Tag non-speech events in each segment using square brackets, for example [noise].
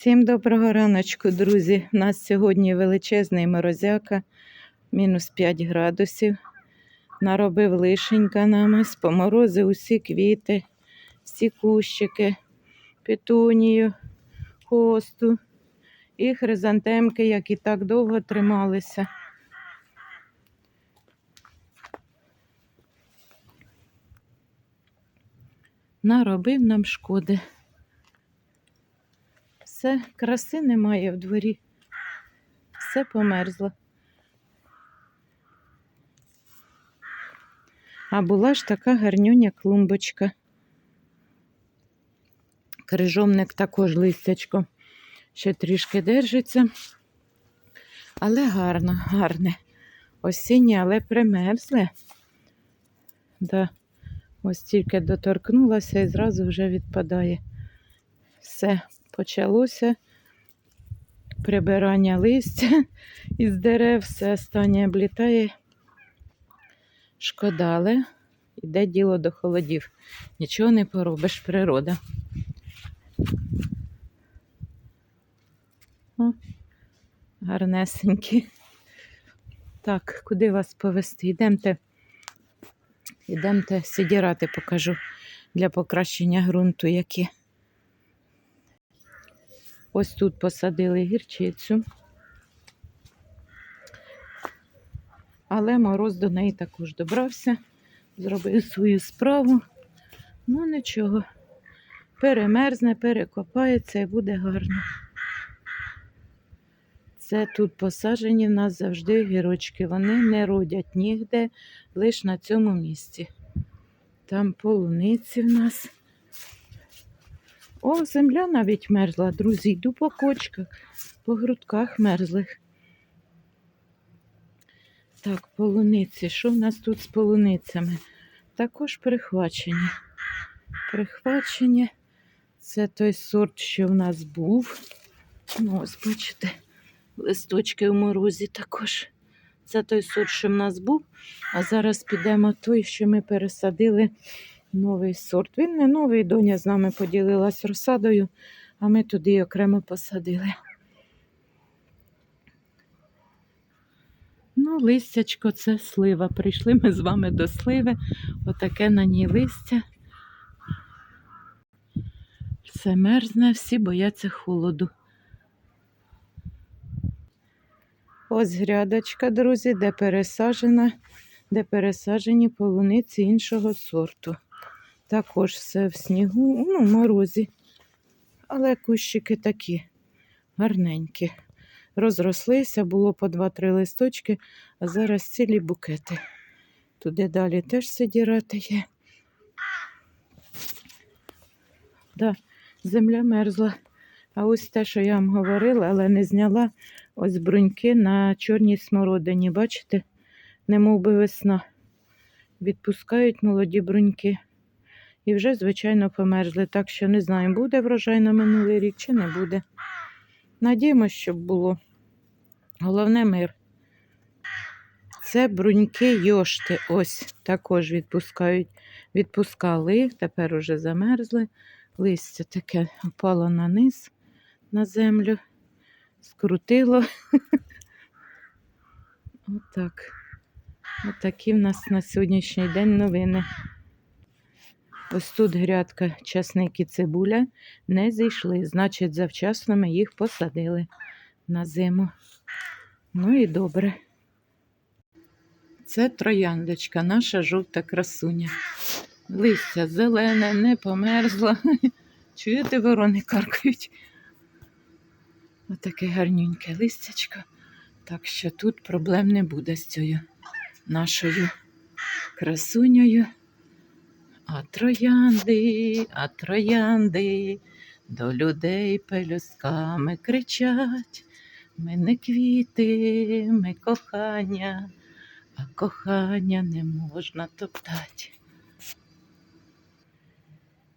Всім доброго раночку, друзі. У нас сьогодні величезний морозяка, мінус 5 градусів. Наробив лишенька намис, поморозив усі квіти, всі кущики, петунію, хосту і хризантемки, які так довго трималися. Наробив нам шкоди. Все, краси немає в дворі. Все померзло. А була ж така гарнюня клумбочка. Крижовник також листячко ще трішки держиться. Але гарно, гарне. Осіннє, але примерзле. Да. Ось тільки доторкнулася і зразу вже відпадає. Все, почалося прибирання листя [laughs] із дерев, все останнє облітає. Шкода, але йде діло до холодів. Нічого не поробиш, природа. О, гарнесенькі. Так, куди вас повести? Йдемте. Йдемте сидірати, покажу для покращення ґрунту які. Ось тут посадили гірчицю. Але мороз до неї також добрався, зробив свою справу. Ну нічого, перемерзне, перекопається і буде гарно. Це тут посаджені в нас завжди гірочки. Вони не родять нігде, лише на цьому місці. Там полуниці в нас. О, земля навіть мерзла, друзі. Йду по кочках, по грудках мерзлих. Так, полуниці. Що в нас тут з полуницями? Також прихвачені. Прихвачені. Це той сорт, що в нас був. Ну, ось, бачите, листочки в морозі також. Це той сорт, що в нас був. А зараз підемо той, що ми пересадили новий сорт. Він не новий, доня з нами поділилась розсадою, а ми туди окремо посадили. Ну, листячко це слива. Прийшли ми з вами до сливи. Отаке на ній листя. Все мерзне, всі бояться холоду. Ось грядочка, друзі, де пересаджена, де пересаджені полуниці іншого сорту. Також все в снігу, ну, в морозі. Але кущики такі гарненькі. Розрослися, було по 2-3 листочки, а зараз цілі букети. Туди далі теж сидірати є. Да, земля мерзла. А ось те, що я вам говорила, але не зняла ось бруньки на чорній смородині. Бачите, немов би весна. Відпускають молоді бруньки. І вже, звичайно, померзли. Так що не знаю, буде врожай на минулий рік чи не буде. Надіємося, щоб було. Головне мир. Це бруньки йошти. Ось також відпускають. Відпускали, тепер уже замерзли. Листя таке впало на низ, на землю, скрутило. [laughs] Отак. Отакі в нас на сьогоднішній день новини. Ось тут грядка часник цибуля не зійшли, значить, завчасно ми їх посадили на зиму. Ну і добре. Це трояндочка, наша жовта красуня. Листя зелене, не померзло. [laughs] Чуєте, ворони каркають. Отаке гарненьке листячко. Так що тут проблем не буде з цією нашою красунею. А троянди, а троянди до людей пелюсками кричать. Ми не квіти, ми кохання, а кохання не можна топтати.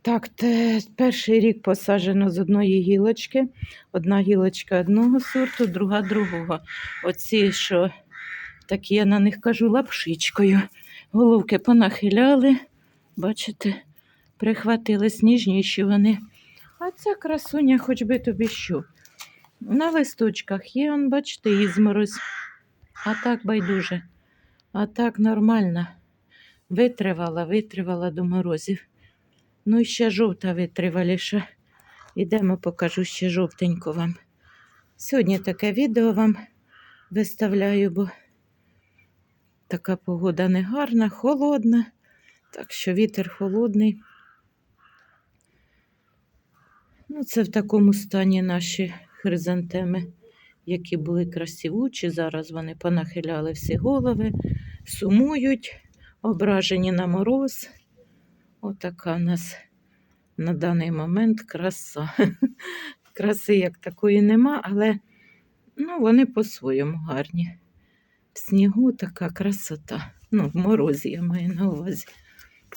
Так, те, перший рік посаджено з одної гілочки. Одна гілочка одного сорту, друга другого. Оці, що такі я на них кажу, лапшичкою. Головки понахиляли, бачите, прихватили сніжніші вони. А ця красуня, хоч би тобі що. На листочках є, он, бачите, ізморозь. А так байдуже. А так нормально. Витривала, витривала до морозів. Ну і ще жовта витриваліша. Ідемо, покажу ще жовтенько вам. Сьогодні таке відео вам виставляю, бо така погода не гарна, холодна, так що вітер холодний. Ну, це в такому стані наші хризантеми, які були красивучі. Зараз вони понахиляли всі голови, сумують, ображені на мороз. Отака у нас на даний момент краса. [laughs] Краси як такої нема, але ну, вони по-своєму гарні. В снігу така красота. Ну, в морозі я маю на увазі.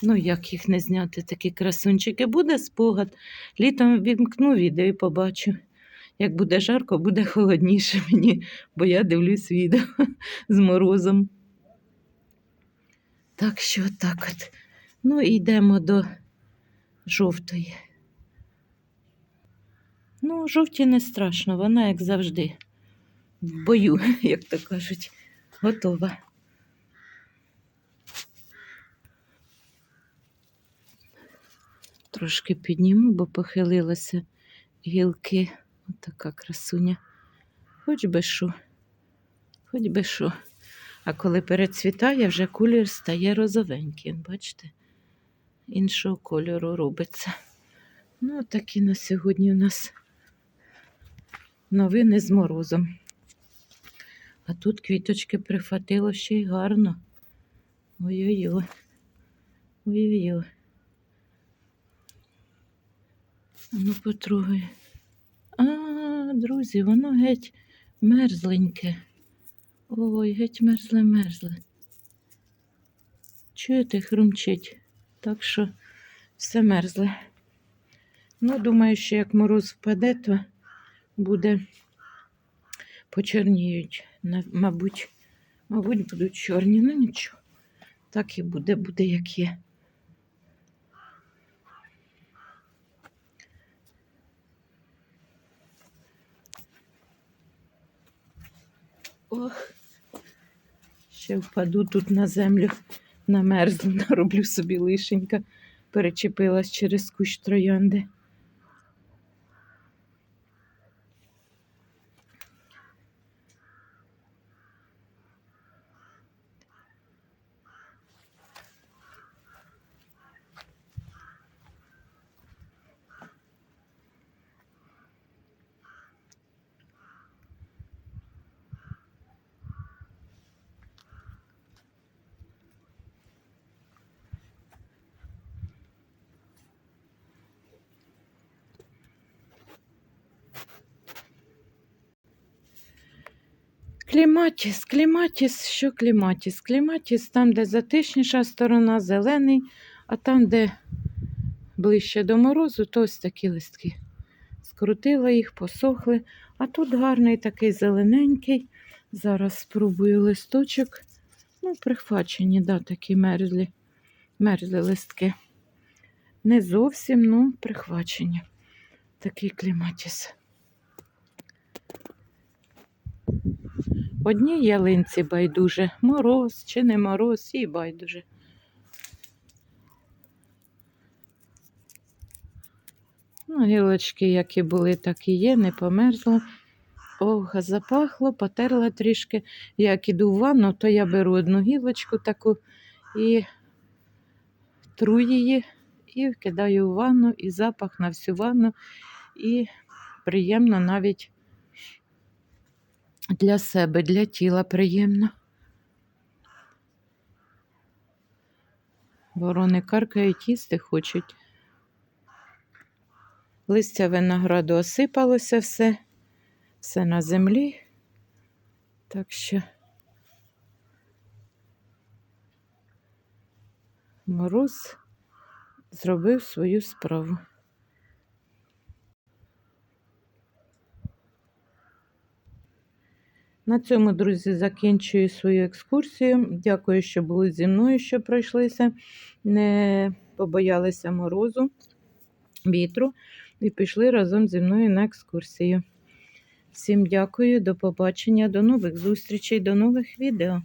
Ну, як їх не зняти, такі красунчики. Буде спогад. Літом вімкну відео і побачу. Як буде жарко, буде холодніше мені, бо я дивлюсь відео [laughs] з морозом. Так що так от. Ну, йдемо до жовтої. Ну, жовті не страшно, вона, як завжди, в бою, [laughs] як то кажуть, готова. Трошки підніму, бо похилилися гілки. Отака красуня. Хоч би що, хоч би що. А коли перецвітає, вже колір стає розовенький. Бачите? Іншого кольору робиться. Ну, такі на сьогодні у нас новини з морозом. А тут квіточки прихватило ще й гарно. Ой-ой-ой. Ой-ой-ой. А ну потрогай. А, друзі, воно геть мерзленьке. Ой, геть мерзле мерзле. Чуєте, хрумчить, так що все мерзле. Ну, думаю, що як мороз впаде, то буде почорніють. Мабуть, мабуть, будуть чорні. Ну нічого. Так і буде, буде як є. Ох, ще впаду тут на землю, намерзну, [laughs] нароблю собі лишенька, перечепилась через кущ троянди. Кліматіс, кліматіс, що кліматіс? Кліматіс там, де затишніша сторона, зелений, а там, де ближче до морозу, то ось такі листки. Скрутила їх, посохли. А тут гарний такий зелененький. Зараз спробую листочок. Ну, прихвачені, да, такі мерзлі, мерзлі листки. Не зовсім, ну, прихвачені. Такий кліматіс. Одній ялинці байдуже. Мороз чи не мороз, і байдуже. Ну, гілочки, які були, так і є, не померзло. Ох, запахло, потерла трішки. Як іду в ванну, то я беру одну гілочку таку і тру її, і кидаю в ванну, і запах на всю ванну, і приємно навіть для себе, для тіла приємно. Ворони каркають, їсти хочуть. Листя винограду осипалося все, все на землі. Так що мороз зробив свою справу. На цьому, друзі, закінчую свою екскурсію. Дякую, що були зі мною, що пройшлися, не побоялися морозу, вітру і пішли разом зі мною на екскурсію. Всім дякую, до побачення, до нових зустрічей, до нових відео.